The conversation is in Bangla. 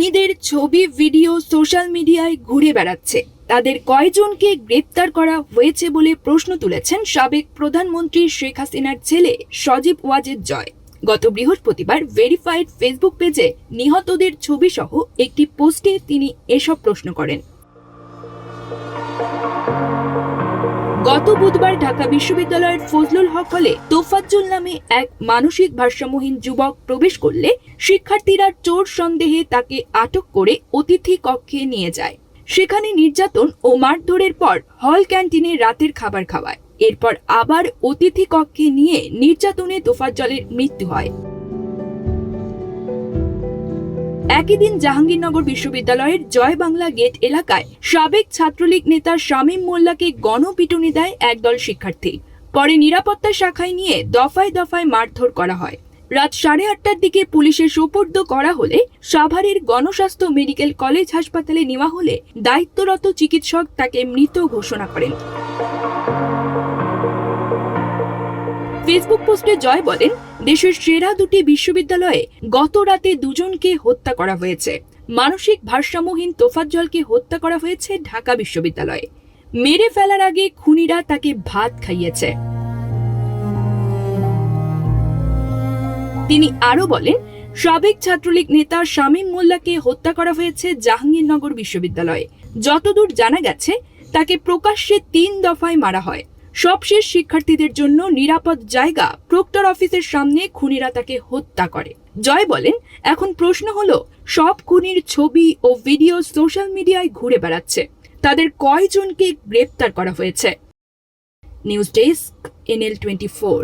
খুনিদের ছবি, ভিডিও সোশ্যাল মিডিয়ায় ঘুরে বেড়াচ্ছে। তাদের কয়জনকে গ্রেপ্তার করা হয়েছে বলে প্রশ্ন তুলেছেন সাবেক প্রধানমন্ত্রী শেখ হাসিনার ছেলে সজীব ওয়াজেদ জয়। গত বৃহস্পতিবার ভেরিফাইড ফেসবুক পেজে নিহতদের ছবি সহ একটি পোস্টে তিনি এসব প্রশ্ন করেন। গত বুধবার ঢাকা বিশ্ববিদ্যালয়ের ফজলুল হক হলে তোফাজ্জুল নামে এক মানসিক ভারসাম্যহীন যুবক প্রবেশ করলে শিক্ষার্থীরা চোর সন্দেহে তাকে আটক করে অতিথি কক্ষে নিয়ে যায়। সেখানে নির্যাতন ও মারধরের পর হল ক্যান্টিনে রাতের খাবার খাওয়ায়। এরপর আবার অতিথি কক্ষে নিয়ে নির্যাতনে তোফাজ্জলের মৃত্যু হয়। একই দিন জাহাঙ্গীরনগর বিশ্ববিদ্যালয়ের জয় বাংলা গেট এলাকায় সাবেক ছাত্রলীগ নেতা শামীম মোল্লাকে গণপিটুনি দেয় একদল শিক্ষার্থী। পরে নিরাপত্তা শাখায় নিয়ে দফায় দফায় মারধর করা হয়। রাত সাড়ে আটটার দিকে পুলিশের সোপর্দ করা হলে সাভারের গণস্বাস্থ্য মেডিকেল কলেজ হাসপাতালে নেওয়া হলে দায়িত্বরত চিকিৎসক তাকে মৃত ঘোষণা করেন। ফেসবুক পোস্টে জয় বলেন দেশের সেরা দুটি বিশ্ববিদ্যালয়ে গত রাতে দুজনকে হত্যা করা হয়েছে। মানসিক ভারসাম্যহীন তোফাজ্জলকে হত্যা করা হয়েছে ঢাকা বিশ্ববিদ্যালয়ে। মেরে ফেলার আগে খুনিরা তাকে ভাত খাইয়েছে। তিনি আরও বলেন, সাবেক ছাত্রলীগ নেতা শামীম মোল্লাকে হত্যা করা হয়েছে জাহাঙ্গীরনগর বিশ্ববিদ্যালয়ে। যতদূর জানা গেছে, তাকে প্রকাশ্যে তিন দফায় মারা হয়। সবশেষ শিক্ষার্থীদের জন্য নিরাপদ জায়গা প্রক্টর অফিসের সামনে খুনিরা তাকে হত্যা করে। জয় বলেন, এখন প্রশ্ন হলো, সব খুনির ছবি ও ভিডিও সোশ্যাল মিডিয়ায় ঘুরে বেড়াচ্ছে। তাদের কয়জনকে গ্রেপ্তার করা হয়েছে? News desk, NL twenty four.